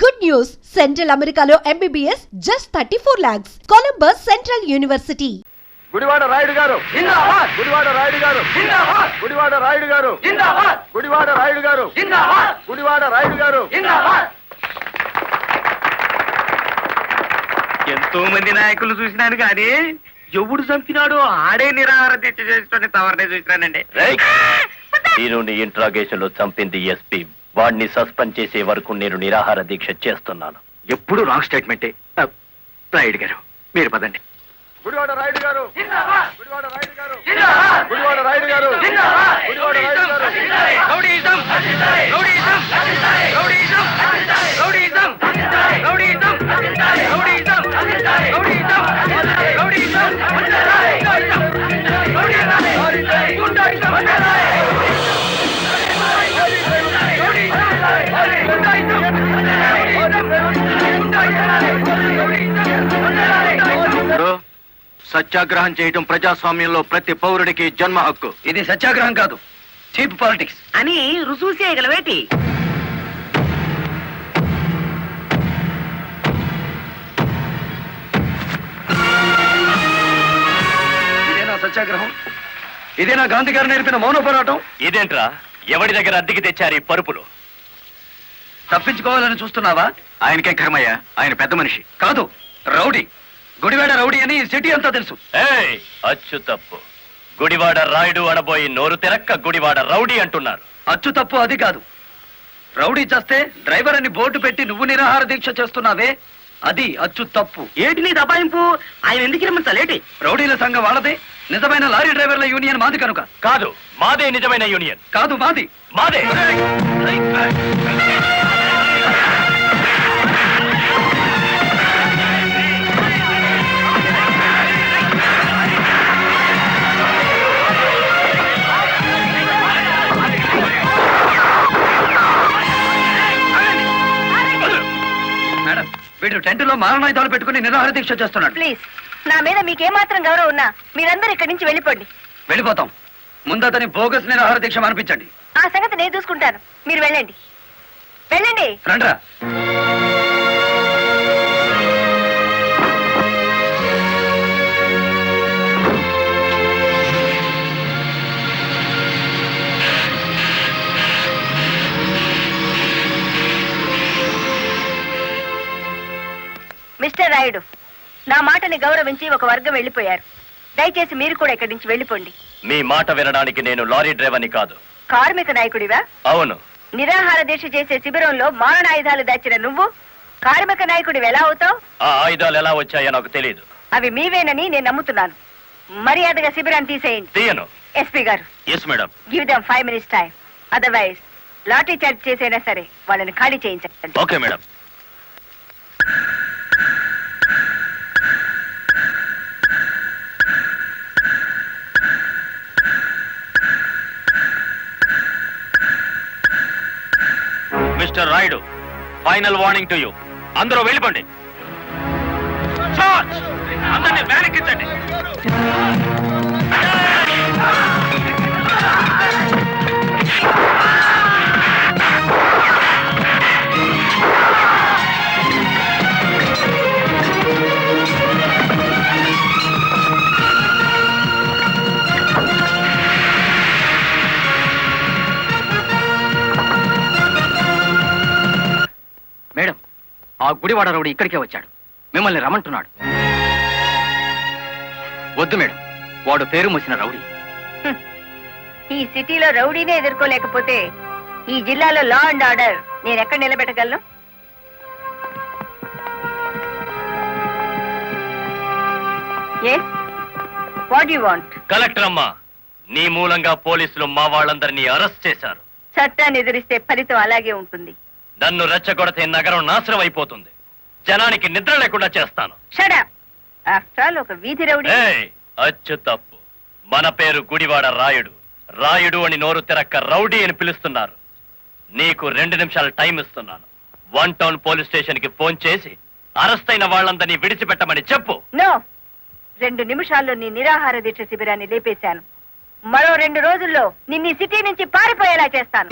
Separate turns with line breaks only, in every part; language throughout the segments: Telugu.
Good news! Central Americano MBBS just 34 lakhs. Columbus Central University.
Gudivada Rayudu గారు.
జిందాబాద్.
గుడివాడ రాయుడు గారు.
జిందాబాద్.
గుడివాడ రాయుడు గారు.
జిందాబాద్.
గుడివాడ రాయుడు గారు.
జిందాబాద్.
గుడివాడ రాయుడు గారు.
జిందాబాద్. ఎంతో మంది నాయకులు చూసినాను కానీ ఎవడు చంపినాడో ఆడే నిరాహార దీక్ష చేసుకుని తవరనే చూసినానండి.
నేను ఇంట్రాగేషన్లో చంపింది ఎస్పీ వాడిని సస్పెండ్ చేసే వరకు నేను నిరాహార దీక్ష చేస్తున్నాను.
ఎప్పుడు రాంగ్ స్టేట్మెంటే? రాయుడు గారు మీరు పదండి.
గుడివాడ రాయుడు గారు!
జిందాబాద్!
గుడివాడ రాయుడు గారు!
జిందాబాద్!
గుడివాడ రాయుడు గారు!
జిందాబాద్!
గుడివాడ రాయుడు గారు!
సత్యాగ్రహం చేయటం ప్రజాస్వామ్యంలో ప్రతి పౌరుడికి జన్మ హక్కు. ఇది సత్యాగ్రహం కాదు. Cheap politics.
అని రుజువు చేయగలవేటి?
ఇదేనా సత్యాగ్రహం? ఇదేనా గాంధీ గారు నేర్పిన మౌన పోరాటం?
ఇదేంట్రా? ఎవడి దగ్గర అద్దెకి తెచ్చారు ఈ పరుపులు?
తప్పించుకోవాలని చూస్తున్నావా? ఆయనకే కర్మయ్య. ఆయన పెద్ద మనిషి. కాదు రౌడీ. గుడివాడ రౌడీ అని సిటీ అంతా తెలుసు.
ఏయ్ అచ్చు తప్పు. గుడివాడ రాయుడు అనబోయి నోరు తెరక్క గుడివాడ రౌడీ అంటున్నారు.
అచ్చు తప్పు అది కాదు. రౌడీ చేస్తే డ్రైవర్ అని బోర్డు పెట్టి నువ్వు నిరాహార దీక్ష చేస్తున్నావే అది అచ్చు తప్పు.
ఏటి నీ దబాయింపు ఆయన ఎందుకు రమ్మంతలేటి
రౌడీల సంఘం వాళ్ళదే. నిజమైన లారీ డ్రైవర్ల యూనియన్ మాది కనుక.
కాదు మాదే నిజమైన యూనియన్.
కాదు మాది.
మాదే.
వీడు టెంట్లో మారణాయుధాలు పెట్టుకుని నిరాహార దీక్ష చేస్తున్నాడు.
ప్లీజ్ నా మీద మీకేమాత్రం గౌరవం ఉన్నా మీరందరూ ఇక్కడి నుంచి వెళ్ళిపోండి.
వెళ్ళిపోతాం. ముందు అతని బోగస్ నిరాహార దీక్ష అనిపించండి
ఆ సంగతి నేను చూసుకుంటాను. మీరు వెళ్ళండి. వెళ్ళండి.
రండ్రా.
మిస్టర్ రాయుడు నా మాటని గౌరవించి ఒక వర్గం వెళ్ళిపోయారు. దయచేసి మీరు కూడా ఇక్కడి నుంచి వెళ్ళిపోండి.
మీ మాట వినడానికి నేను లారీ డ్రైవర్ని కాదు.
కార్మిక నాయకుడివా?
అవును.
నిరాహార దీక్ష చేసే శిబిరంలో మారణాయుధాలు దాచిన నువ్వు? కార్మిక నాయకుడివి ఎలా అవుతావు?
ఆ ఆయుధాలు ఎలా వచ్చాయో నాకు తెలియదు
అవి మీవేనని నేను నమ్ముతున్నాను. మర్యాదగా శిబిరాన్ని తీసేయండి.
తీయను.
SP garu.
Yes madam
give them five minutes time otherwise lathi charge చేసైనా సరే వాళ్ళని ఖాళీ చేయించండి.
Okay madam mister Rayudu. Final warning to you అందరూ వెళ్ళిపోండి. అందరినీ వెనక్కించండి
ఆ గుడివాడ రౌడీ ఇక్కడికే వచ్చాడు. మిమ్మల్ని రమ్మంటున్నాడు. వద్దు మేడం వాడు పేరు మూసిన రౌడీ.
ఈ సిటీలో రౌడీనే ఎదుర్కోలేకపోతే ఈ జిల్లాలో లా అండ్ ఆర్డర్ నేను ఎక్కడ నిలబెట్టగలను yes what you want
collector అమ్మా నీ మూలంగా పోలీసులు మా వాళ్ళందరినీ అరెస్ట్ చేశారు.
చట్టాన్ని ఎదిరిస్తే ఫలితం అలాగే ఉంటుంది.
నన్ను రెచ్చగొడితే నగరం నాశనం అయిపోతుంది జనానికి నిద్ర లేకుండా చేస్తాను.
ఒక వీధి రౌడీ.
అచ్చు తప్పు. మన పేరు గుడివాడ రాయుడు. రాయుడు అని నోరు తెరక్క రౌడీ అని పిలుస్తున్నారు. నీకు రెండు నిమిషాల టైం ఇస్తున్నాను. వన్ టౌన్ పోలీస్ స్టేషన్కి ఫోన్ చేసి అరెస్ట్ అయిన వాళ్ళందరినీ విడిచిపెట్టమని చెప్పు.
రెండు నిమిషాల్లో నీ నిరాహార దీక్ష శిబిరాన్ని లేపేశాను. మరో రెండు రోజుల్లో నిన్ను సిటీ నుంచి పారిపోయేలా చేస్తాను.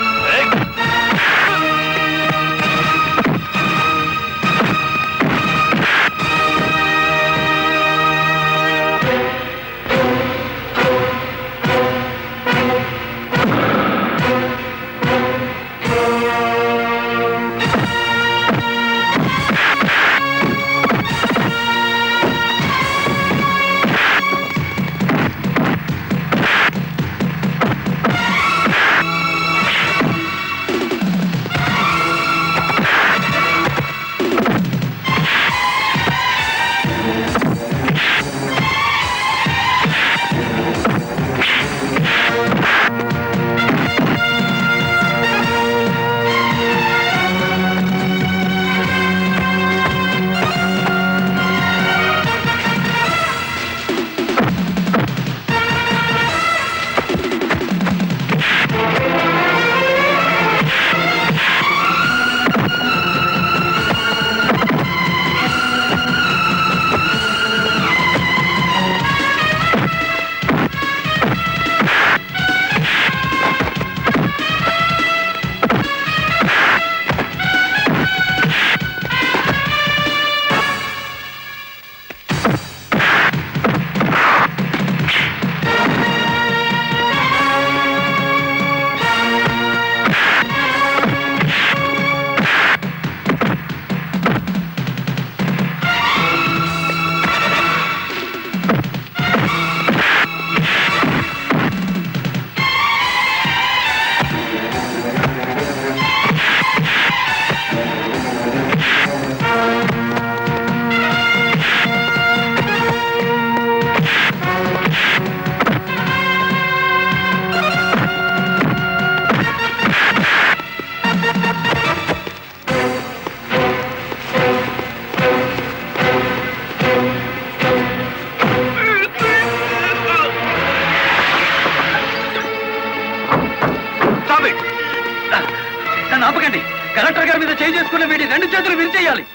నన్ను ఆపకండి.
కలెక్టర్ గారి మీద చేయి చేసుకున్న వీడి రెండు చేతులు విరిచేయాలి.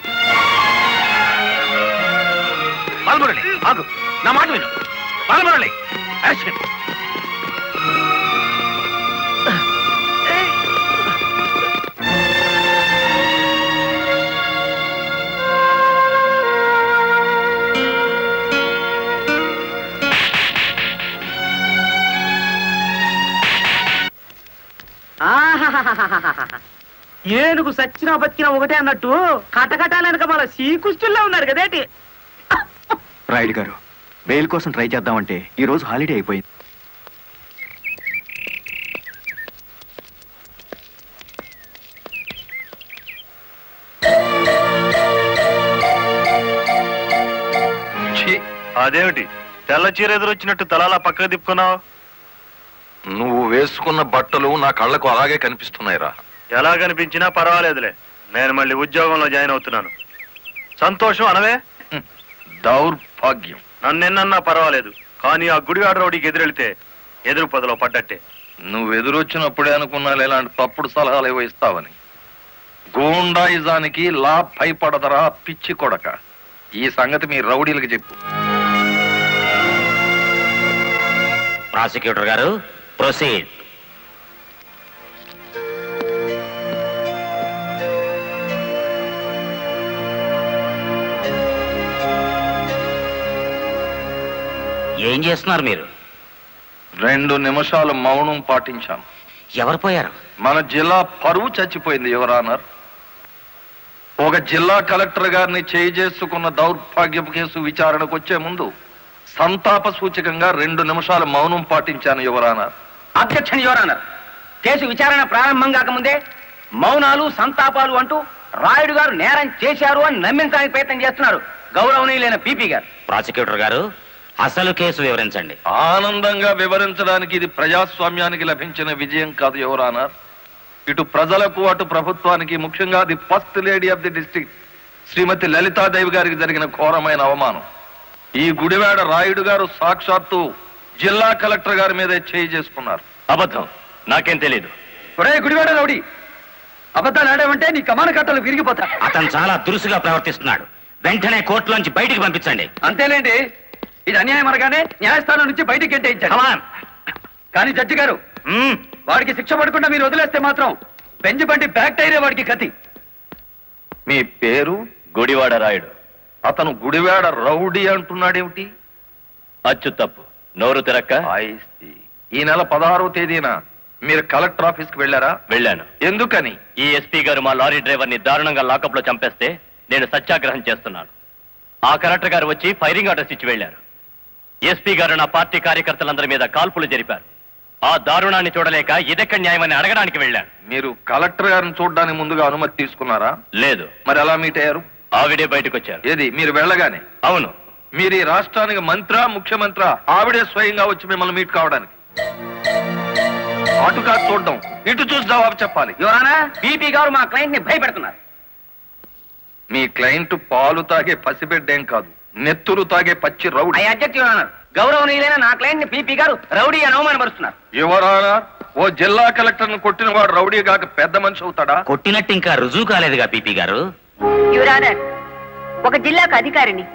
బాలమురళి ఆగు. నా మాట విను. బాలమురళి యాక్షన్
ఏనుగు సచ్చినా బతికినా ఒకటే అన్నట్టు కటకటాలనక మన శ్రీకృష్ణుల్లో ఉన్నారు కదేటి
రాయుడు గారు బెయిల్ కోసం ట్రై చేద్దామంటే ఈ రోజు హాలిడే అయిపోయింది.
అదేమిటి? తెల్ల చీర ఎదురొచ్చినట్టు తలాలా పక్కకు తిప్పుకున్నావు?
నువ్వు వేసుకున్న బట్టలు నా కళ్ళకు అలాగే కనిపిస్తున్నాయిరా.
ఎలా కనిపించినా పర్వాలేదులే. నేను మళ్ళీ ఉద్యోగంలో జాయిన్ అవుతున్నాను. సంతోషం అనవే?
దౌర్భాగ్యం.
నన్నెన్నన్నా పర్వాలేదు. కానీ ఆ గుడివాడ రౌడీకి ఎదురెళ్తే ఎదురు పదలో పడ్డట్టే.
నువ్వు ఎదురొచ్చినప్పుడే అనుకున్నా ఇలాంటి తప్పుడు సలహాలు ఏవో ఇస్తావని. గూండాయిజానికి లా భయపడదరా పిచ్చి కొడక. ఈ సంగతి మీ రౌడీలకు చెప్పు.
ప్రాసిక్యూటర్ గారు ప్రొసీడ్. ఏం చేస్తున్నారు మీరు?
రెండు నిమిషాలు మౌనం పాటించాను
ఎవరు పోయారు?
మన జిల్లా పరువు చచ్చిపోయింది యువరానర్ ఒక జిల్లా కలెక్టర్ గారిని చేయి చేసుకున్న దౌర్భాగ్యపు కేసు విచారణకు వచ్చే ముందు సంతాప సూచకంగా రెండు నిమిషాలు మౌనం పాటించాను యువరానర్
అధ్యక్షుని యువరానర్ కేసు విచారణ ప్రారంభం కాకముందే మౌనాలు సంతాపాలు అంటూ రాయుడు గారు నేరం చేశారు అని నమ్మించడానికి ప్రయత్నం చేస్తున్నారు గౌరవనీయులైన పీపీ గారు. ప్రాసిక్యూటర్ గారు అసలు కేసు వివరించండి.
ఆనందంగా వివరించడానికి ఇది ప్రజాస్వామ్యానికి లభించిన విజయం కాదు యువరానర్ ఇటు ప్రజలకు అటు ప్రభుత్వానికి ముఖ్యంగా the first lady of the district Shrimati Lalitadevi గారికి జరిగిన ఘోరమైన అవమానం. ఈ గుడివాడ రాయుడు గారు సాక్షాత్తు జిల్లా కలెక్టర్ గారి మీదే చేయి చేసుకున్నారు.
అబద్ధం. నాకేం
ఒరే గుడివాడ రౌడీ! అబద్ధాలు ఆడామంటే నీ కమాన కట్టలు విరిగిపోతా అతను చాలా దురుసుగా ప్రవర్తిస్తున్నాడు. వెంటనే కోర్టులోంచి బయటికి పంపించండి. అంతేలేండి. ఇది అన్యాయం అనగానే న్యాయస్థానం నుంచి బయటికి గెంటేయించారు. కానీ జడ్జి గారు వాడికి శిక్ష పడకుండా మీరు వదిలేస్తే మాత్రం బెంచ్ బండి బ్యాక్ టైరే వాడికి కతి
మీ పేరు
గుడివాడ రాయుడు.
అతను గుడివాడ రౌడీ అంటున్నాడేమిటి?
అచ్చు తప్పు. నోరు తిరక్క.
ఈ నెల పదహారవ తేదీన మీరు కలెక్టర్ ఆఫీస్కి వెళ్ళారా?
వెళ్ళాను.
ఎందుకని?
ఈ ఎస్పీ గారు మా లారీ డ్రైవర్ని దారుణంగా లాకప్లో చంపేస్తే నేను సత్యాగ్రహం చేస్తున్నాను. ఆ కలెక్టర్ గారు వచ్చి ఫైరింగ్ ఆర్డర్స్ ఇచ్చి వెళ్ళారు ఎస్పీ గారు నా పార్టీ కార్యకర్తలందరి మీద కాల్పులు జరిపారు. ఆ దారుణాన్ని చూడలేక ఇదెక్కడ న్యాయమని అడగడానికి వెళ్ళాను.
మీరు కలెక్టర్ గారిని చూడడానికి ముందుగా అనుమతి తీసుకున్నారా?
లేదు.
మరి ఎలా మీట్ అయ్యారు?
ఆవిడే బయటకు వచ్చారు
ఏది మీరు వెళ్ళగానే?
అవును.
మీరు ఈ రాష్ట్రానికి మంత్రా ముఖ్యమంత్ర ఆవిడే స్వయంగా వచ్చి మిమ్మల్ని మీట్ కావడానికి. అటు కాదు చూడడం. ఇటు చూసి జవాబు చెప్పాలి.
యువరానా పీపీ గారు మా క్లయింట్ని భయపెడుతున్నారు.
మీ క్లయింట్ పాలు తాగే పసిబిడ్డేం కాదు. నెత్తురు తాగే పచ్చి రౌడీ.
గౌరవనీయులైన నా క్లయింట్ని పీపీ గారు రౌడీ అని అవమానపరుస్తున్నారు.
యువరానా ఓ జిల్లా కలెక్టర్ను కొట్టిన వాడు రౌడీ కాక పెద్ద మనిషి అవుతాడా?
కొట్టినట్టు ఇంకా రుజువు కాలేదుగా పీపీ గారు.
యువరానర్ ఒక జిల్లాకు అధికారిని.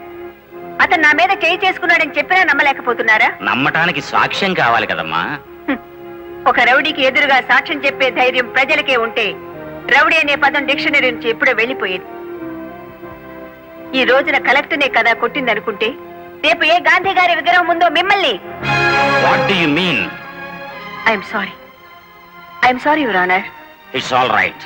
అతను నా మీద చేయి చేసుకున్నాడని చెప్పినా నమ్మలేకపోతున్నారా?
నమ్మటానికి సాక్ష్యం కావాలి కదమ్మా.
ఒక రౌడీకి ఎదురుగా సాక్ష్యం చెప్పే ధైర్యం ప్రజలకే ఉంటే రౌడీ అనే పదం డిక్షనరీ నుంచి ఎప్పుడో వెళ్ళిపోయేది. ఈ రోజున కలెక్టర్నే కదా కొట్టిందనుకుంటే రేపు ఏ గాంధీ గారి విగ్రహం ఉందో మిమ్మల్ని?
What do you mean
I'm sorry I'm sorry your honour
it's all right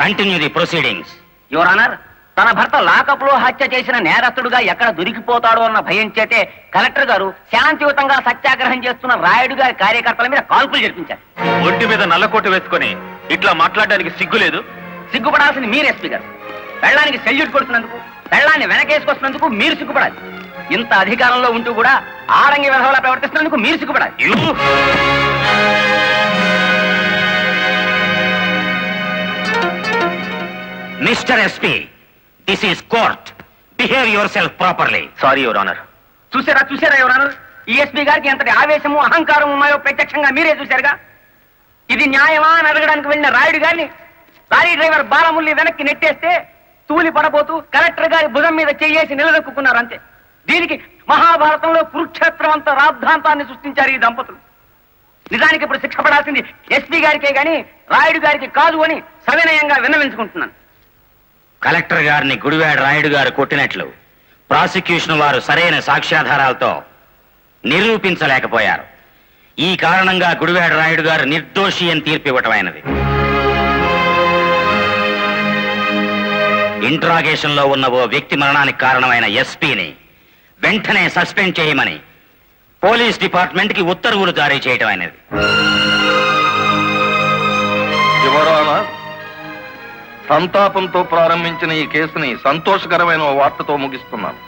continue the proceedings your honour తన భర్త లాకప్లో హత్య చేసిన నేరస్తుడుగా ఎక్కడ దొరికిపోతాడో అన్న భయం చేతే కలెక్టర్ గారు శాంతియుతంగా సత్యాగ్రహం చేస్తున్న రాయుడు గారి కార్యకర్తల మీద కాల్పులు జరిపించారు.
ఒంటి మీద నల్లకోట వేసుకొని ఇట్లా మాట్లాడడానికి సిగ్గు లేదు?
సిగ్గుపడాల్సింది మీరు ఎస్పీ గారు. పెళ్ళానికి సెల్యూట్ కొడుతున్నందుకు పెళ్ళాన్ని వెనకేసుకొస్తున్నందుకు మీరు సిగ్గుపడాలి. ఇంత అధికారంలో ఉంటూ కూడా ఆడంగి విధవలా ప్రవర్తిస్తున్నందుకు మీరు సిగ్గుపడాలి. Mister SP this is court. Behave yourself properly.
Sorry your honour.
చూసారా చూసారా ఎవరన్నారు ఈ ఎస్పీ గారికి ఎంతటి ఆవేశము అహంకారం ఉన్నాయో ప్రత్యక్షంగా మీరే చూశారుగా? ఇది న్యాయమా అని అడగడానికి వెళ్ళిన రాయుడు గారిని
లారీ డ్రైవర్ బాలముల్లి వెనక్కి నెట్టేస్తే తూలి పడబోతూ కలెక్టర్ గారి భుజం మీద చెయ్యేసి నిలదొక్కున్నారు అంతే. దీనికి మహాభారతంలో కురుక్షేత్రం అంత రాద్ధాంతాన్ని సృష్టించారు ఈ దంపతులు. నిజానికి ఇప్పుడు శిక్ష పడాల్సింది ఎస్పీ గారికే గాని రాయుడు గారికి కాదు అని సవినయంగా విన్నవించుకుంటున్నాను.
కలెక్టర్ గారిని గుడివాడ రాయుడు గారు కొట్టినట్లు ప్రాసిక్యూషన్ వారు సరైన సాక్ష్యాధారాలతో నిరూపించలేకపోయారు. ఈ కారణంగా గుడివాడ రాయుడు గారు నిర్దోషి అని తీర్పు ఇంట్రాగేషన్లో ఉన్న ఓ వ్యక్తి మరణానికి కారణమైన ఎస్పీని వెంటనే సస్పెండ్ చేయమని పోలీస్ డిపార్ట్మెంట్కి ఉత్తర్వులు జారీ చేయటం
అనేది. సంతాపంతో ప్రారంభించిన ఈ కేసుని సంతోషకరమైన వార్తతో ముగిస్తున్నాను.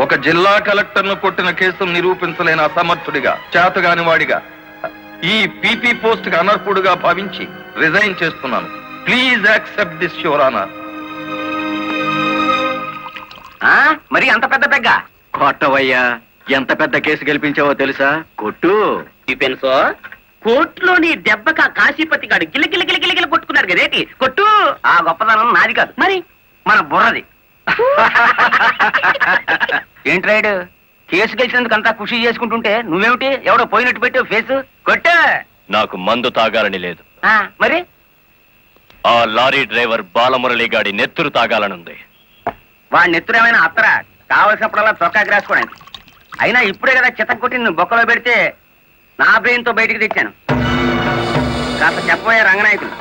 ఒక జిల్లా కలెక్టర్ను కొట్టిన కేసును నిరూపించలేని అసమర్థుడిగా చేతగాని వాడిగా ఈ పీపీ పోస్ట్కి అనర్హుడుగా భావించి రిజైన్ చేస్తున్నాను. Please accept this your honour.
ఆ? మరి అంత పెద్ద పెగ్గ?
కొట్టవయ్యా. ఎంత పెద్ద కేసు గెలిపించావో తెలుసా? కొట్టు.
సో కోర్టులోని దెబ్బక కాశీపతి గాడు గిల్ల గిల్ల కొట్టుకున్నారు కదేటి కొట్టు. ఆ గొప్పదనం నాది కాదు. మరి? మన బుర్రది. ఏంటి రైడు? కేసు గెలిచినందుకు అంతా ఖుషి చేసుకుంటుంటే నువ్వేమిటి? ఎవడో పోయినట్టు పెట్టావు ఫేస్? కొట్టు.
నాకు మందు తాగాలని లేదు.
ఆ, మరి?
ఆ లారీ డ్రైవర్ బాలమురళి గాడి నెత్తురు తాగాలనుంది.
వాడి నెత్తురు ఏమైనా అత్తరా? కావలసినప్పుడల్లా చొక్కాకి రాసుకోవడానికి అయినా ఇప్పుడే కదా చిత్తం కొట్టి నువ్వు బొక్కలో పెడితే నా బ్రెయిన్తో బయటికి తెచ్చాను. కాస్త చెప్పబోయే రంగనాయకులు.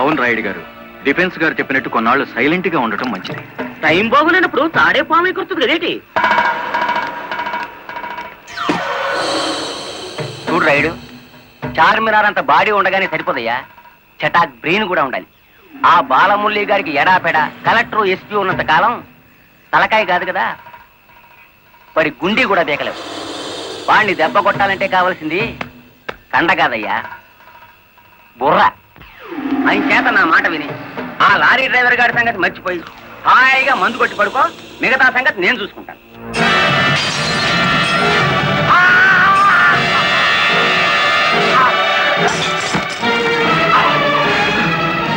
అవును రాయుడు గారు డిఫెన్స్ గారు చెప్పినట్టు కొన్నాళ్ళు సైలెంట్గా ఉండటం మంచిది.
టైం బాగులేనప్పుడు తాడే పాము ఎగురుతుంది కదేటి? చూడు రైడు చార్మినార్ అంత బాడీ ఉండగానే సరిపోదయ్యా. చటాక్ బ్రెయిన్ కూడా ఉండాలి. ఆ బాలమురళి గారికి ఎడాపెడ కలెక్టర్ ఎస్పీ ఉన్నంత కాలం తలకాయ కాదు కదా? మరి గుండీ కూడా దేకలేవు వాణ్ణి దెబ్బ కొట్టాలంటే కావాల్సింది కండ కాదయ్యా. బుర్ర. చేత నా మాట విని ఆ లారీ డ్రైవర్ గారి సంగతి మర్చిపోయి హాయిగా మందు కొట్టి పడుకో మిగతా సంగతి నేను చూసుకుంటాను.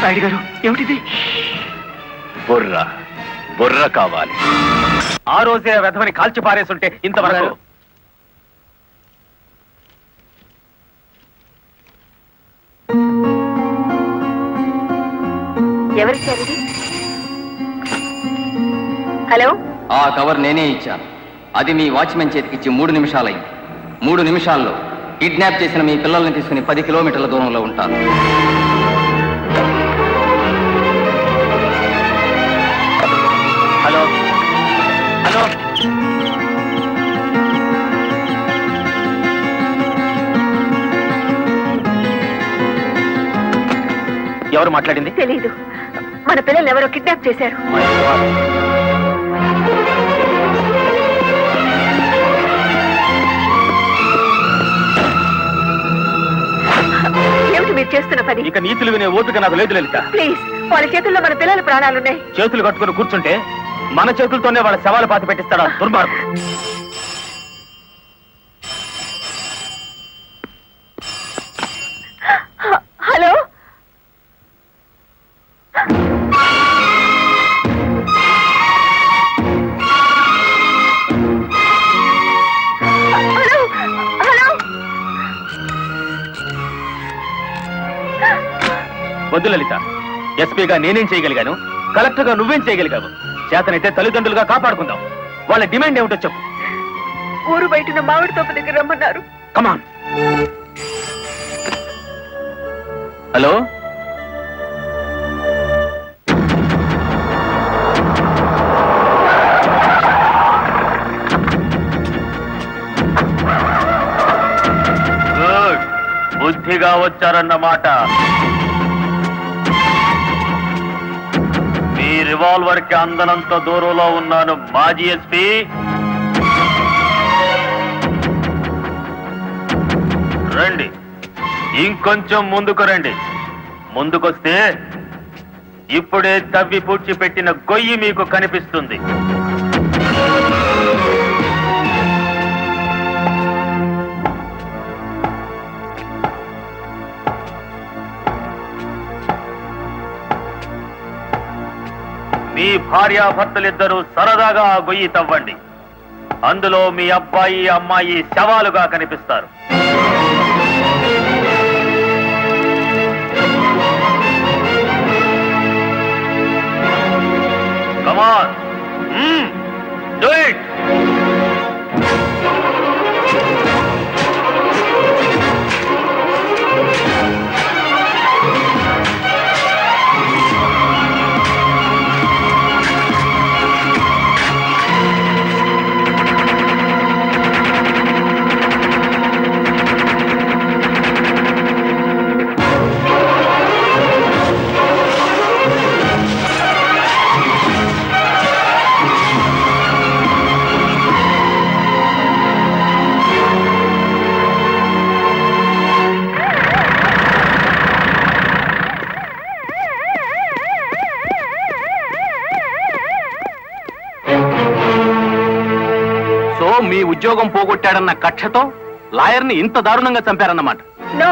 రాయుడు గారు ఏమిటిది?
బుర్ర. బుర్ర కావాలి.
ఆ రోజే వెధవని కాల్చి పారేసుంటే ఇంతవరకు
ఎవరిచ్చారు? హలో?
ఆ కవర్ నేనే ఇచ్చాను. అది మీ వాచ్మెన్ చేతికిచ్చి మూడు నిమిషాలైంది. మూడు నిమిషాల్లో కిడ్నాప్ చేసిన మీ పిల్లల్ని తీసుకుని పది కిలోమీటర్ల దూరంలో ఉంటాను.
ఎవరు మాట్లాడింది?
తెలీదు. మన పిల్లల్ని ఎవరో కిడ్నాప్ చేశారు. ఏమిటి మీరు చేస్తున్న పని?
ఇక నీతులు వినే ఓపిక నాకు లేదు లలిత.
ప్లీజ్ వాళ్ళ చేతుల్లో మన పిల్లల ప్రాణాలున్నాయి.
చేతులు కట్టుకుని కూర్చుంటే మన చేతులతోనే వాళ్ళ శవాలు పాతి పెట్టిస్తాడా దుర్మార్గుడు? ఎస్పీగా నేనేం చేయగలిగాను? కలెక్టర్గా నువ్వేం చేయగలిగావు? చేతనైతే తల్లిదండ్రులుగా కాపాడుకుందాం. వాళ్ళ డిమాండ్ ఏమిటో చెప్పు.
ఊరు బయటన మామిడి తోపు దగ్గర రమ్మన్నారు.
కమాన్ హలో
బుద్ధిగా వచ్చారన్నమాట. రివాల్వర్కి అందనంత దూరంలో ఉన్నాను మాజీ ఎస్పీ. రండి. ఇంకొంచెం ముందుకు రండి. ముందుకొస్తే ఇప్పుడే తవ్వి పూడ్చి పెట్టిన గొయ్యి మీకు కనిపిస్తుంది.
మీ భార్యాభర్తలిద్దరూ సరదాగా ఆ గొయ్యి తవ్వండి. అందులో మీ అబ్బాయి అమ్మాయి శవాలుగా కనిపిస్తారు. కమాన్
ఉద్యోగం పోగొట్టాడన్న కక్షతో లాయర్ని ఇంత దారుణంగా చంపారన్నమాట.
నో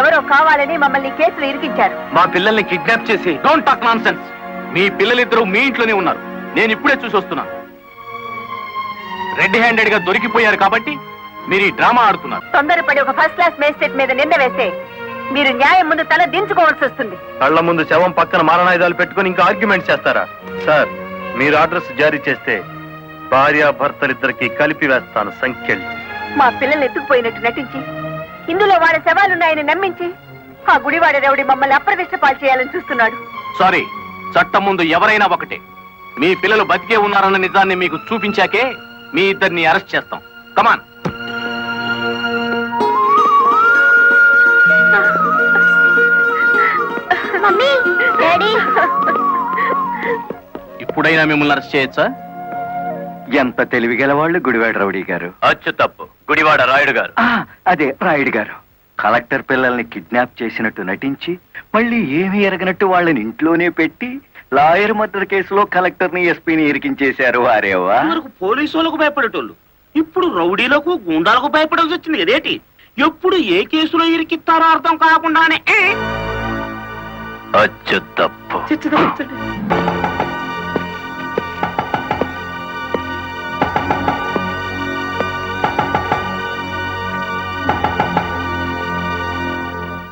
ఎవరో కావాలని మమ్మల్ని కేసులు ఇరికించారు.
మా పిల్లల్ని కిడ్నాప్ చేసి డోంట్ టాక్ నాన్ సెన్స్ మీ పిల్లలిద్దరూ మీ ఇంట్లోనే ఉన్నారు. నేను ఇప్పుడే చూసి వస్తున్నాను రెడ్ హ్యాండెడ్గా దొరికిపోయారు కాబట్టి మీరు ఈ డ్రామా ఆడుతున్నారు.
తొందరపడి ఒక ఫస్ట్ క్లాస్ మేజిస్ట్రేట్ మీద నింద వేస్తే మీరు న్యాయం ముందు తల దించుకోవాల్సి వస్తుంది.
కళ్ళ ముందు శవం పక్కన మారణాయుధాలు పెట్టుకుని ఇంకా ఆర్గ్యుమెంట్ చేస్తారా? సార్ మీరు అడ్రస్ జారీ చేస్తే భార్య భర్తలిద్దరికి కలిపి వేస్తాను సంఖ్యలు.
మా పిల్లల్ని ఎత్తుకుపోయినట్టు నటించి ఇందులో వాళ్ళ శవాలున్నాయని నమ్మించి ఆ గుడివాడ రౌడి మమ్మల్ని అప్రదిష్ట పాలు చేయాలని చూస్తున్నాడు.
సారీ చట్టం ముందు ఎవరైనా ఒకటే. మీ పిల్లలు బతికే ఉన్నారన్న నిజాన్ని మీకు చూపించాకే మీ ఇద్దరిని అరెస్ట్ చేస్తాం. కమాన్. ఇప్పుడైనా మిమ్మల్ని అరెస్ట్ చేయొచ్చా?
ఎంత తెలివిగల వాళ్ళు గుడివాడ రౌడీ గారు?
అచ్చు తప్పు. గుడివాడ రాయుడు గారు.
ఆ, అదే రాయుడు గారు. కలెక్టర్ పిల్లల్ని కిడ్నాప్ చేసినట్టు నటించి మళ్ళీ ఏమీ ఎరగనట్టు వాళ్ళని ఇంట్లోనే పెట్టి లాయర్ మర్డర్ కేసులో కలెక్టర్ని ఎస్పీని ఇరికించేశారు వారేవా?
పోలీసు వాళ్ళకు భయపడేటోళ్ళు. ఇప్పుడు రౌడీలకు గుండాలకు భయపడాల్సి వచ్చింది కదేటి ఎప్పుడు ఏ కేసులో ఇరికిస్తారో అర్థం కాకుండానే ఏ?
అచ్చు తప్పు.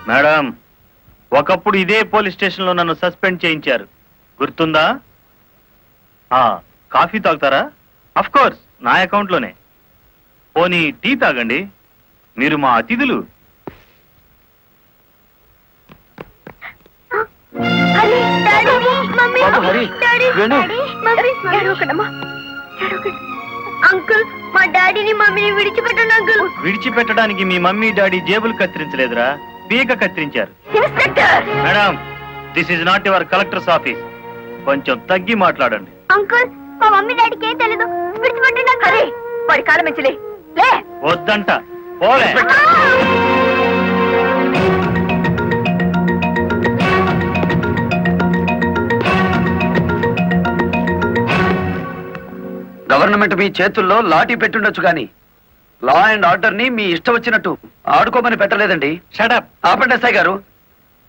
మేడం ఒకప్పుడు ఇదే పోలీస్ స్టేషన్లో నన్ను సస్పెండ్ చేయించారు. గుర్తుందా? ఆ కాఫీ తాగుతారా? అఫ్ కోర్స్ నా అకౌంట్లోనే పోనీ టీ తాగండి. మీరు మా అతిథులు.
అంకుల్ మా డాడీని మమ్మీని విడిచిపెట్టండి అంకుల్.
విడిచిపెట్టడానికి మీ మమ్మీ డాడీ జేబులు కత్తిరించలేదురా. పీక కత్తిరించారు.
Inspector!
Madam this is not your collector's office. కొంచెం తగ్గి మాట్లాడండి.
అంకుల్ మా మమ్మీ డాడీకి ఏం తెలీదు విడిచిపెట్టండి అరే వాడి కాలం మంచిలే లే!
వద్దంట. పోలే.
గవర్నమెంట్ మీ చేతుల్లో లాఠీ పెట్టుండొచ్చు కానీ లా అండ్ ఆర్డర్ని మీ ఇష్టం వచ్చినట్టు ఆడుకోమని పెట్టలేదండి.
షటప్
ఆపండి ఎస్ఐ గారు.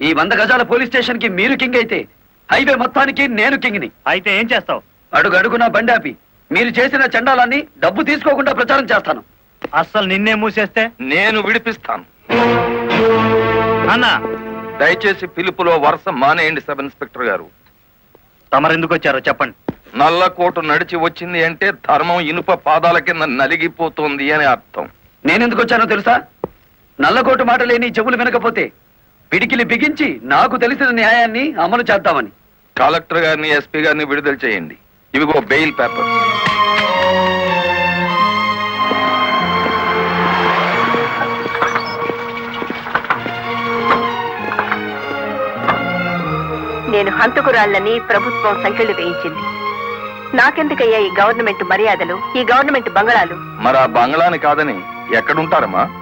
ఈ వంద గజాల పోలీస్ స్టేషన్కి మీరు కింగ్ అయితే హైవే మొత్తానికి నేను కింగ్ని.
అయితే ఏం చేస్తావు?
అడుగు అడుగున బండి ఆపి మీరు చేసిన చండాలాన్ని డబ్బు తీసుకోకుండా ప్రచారం చేస్తాను.
అస్సలు నిన్నే మూసేస్తే?
నేను విడిపిస్తాను.
అన్నా.
దయచేసి పిలుపులో వరుస మానేయండి సబ్ ఇన్స్పెక్టర్ గారు.
తమరెందుకు వచ్చారో చెప్పండి.
నల్ల కోటు నడిచి వచ్చింది అంటే ధర్మం ఇనుప పాదాల కింద నలిగిపోతుంది అని అర్థం.
నేనెందుకు వచ్చానో తెలుసా? నల్లకోటు మాట లేని చెవులు వినకపోతే పిడికిలి బిగించి నాకు తెలిసిన న్యాయాన్ని అమలు చేద్దామని.
కలెక్టర్ గారిని ఎస్పీ గారిని విడుదల చేయండి. ఇవిగో బెయిల్ పేపర్.
నేను హంతకురాళ్ళని ప్రభుత్వం సంఖ్యలు వేయించింది. నాకెందుకయ్యా ఈ గవర్నమెంట్ మర్యాదలు ఈ గవర్నమెంట్ బంగళాలు?
మరి ఆ బంగ్లాని కాదని ఎక్కడుంటారమ్మా?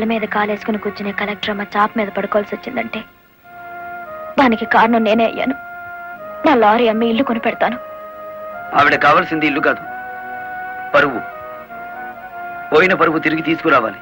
తల మీద కాలేసుకుని కూర్చునే కలెక్టర్ అమ్మ చాప్ మీద పడుకోవాల్సి వచ్చిందంటే. దానికి కారణం నేనే అయ్యాను. నా లారీ అమ్మి ఇల్లు కొని పెడతాను
ఆవిడ కావాల్సింది ఇల్లు కాదు. పరువు. పోయిన పరువు తిరిగి తీసుకురావాలి.